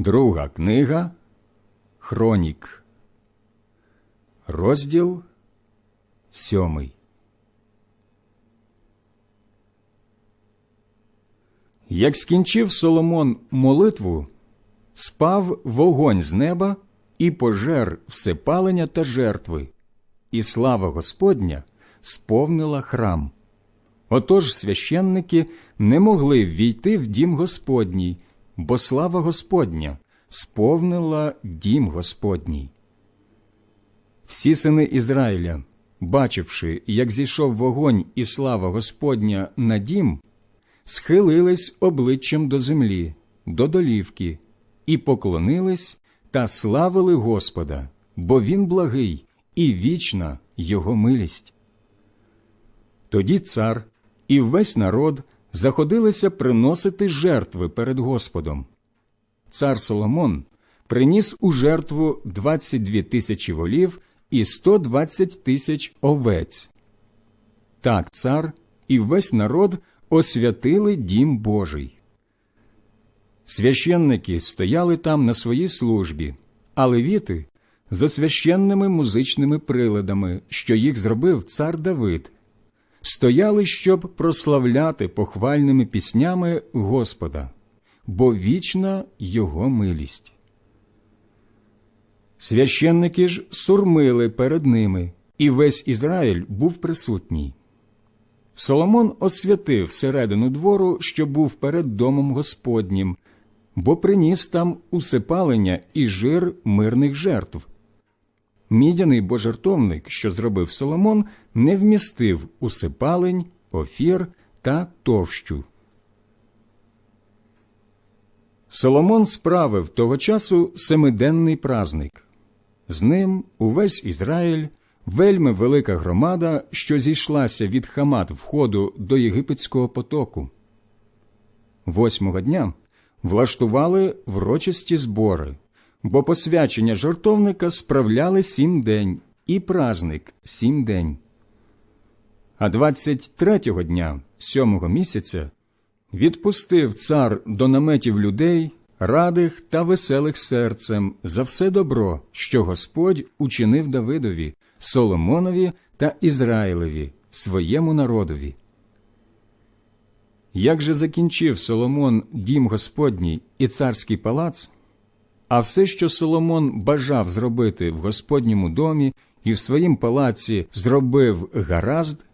Друга книга Хронік, розділ сьомий. Як скінчив Соломон молитву, спав вогонь з неба і пожер всепалення та жертви, і слава Господня сповнила храм. Отож священники не могли ввійти в дім Господній, бо слава Господня сповнила дім Господній. Всі сини Ізраїля, бачивши, як зійшов вогонь і слава Господня на дім, схилились обличчям до землі, до долівки, і поклонились та славили Господа, бо Він благий і вічна Його милість. Тоді цар і весь народ заходилися приносити жертви перед Господом. Цар Соломон приніс у жертву 22 тисячі волів і 120 тисяч овець. Так цар і весь народ освятили дім Божий. Священники стояли там на своїй службі, а левіти за священними музичними приладами, що їх зробив цар Давид, стояли, щоб прославляти похвальними піснями Господа, бо вічна його милість. Священники ж сурмили перед ними, і весь Ізраїль був присутній. Соломон освятив середину двору, що був перед домом Господнім, бо приніс там усипалення і жир мирних жертв. Мідяний божертовник, що зробив Соломон, не вмістив усипалень, офір та товщу. Соломон справив того часу семиденний празник. З ним увесь Ізраїль, вельми велика громада, що зійшлася від Хамат входу до єгипетського потоку. Восьмого дня влаштували врочисті збори, бо посвячення жартовника справляли сім день і празник сім день. А двадцять третього дня, сьомого місяця, відпустив цар до наметів людей, радих та веселих серцем за все добро, що Господь учинив Давидові, Соломонові та Ізраїлеві, своєму народові. Як же закінчив Соломон дім Господній і царський палац, а все, що Соломон бажав зробити в Господньому домі і в своїм палаці зробив гаразд,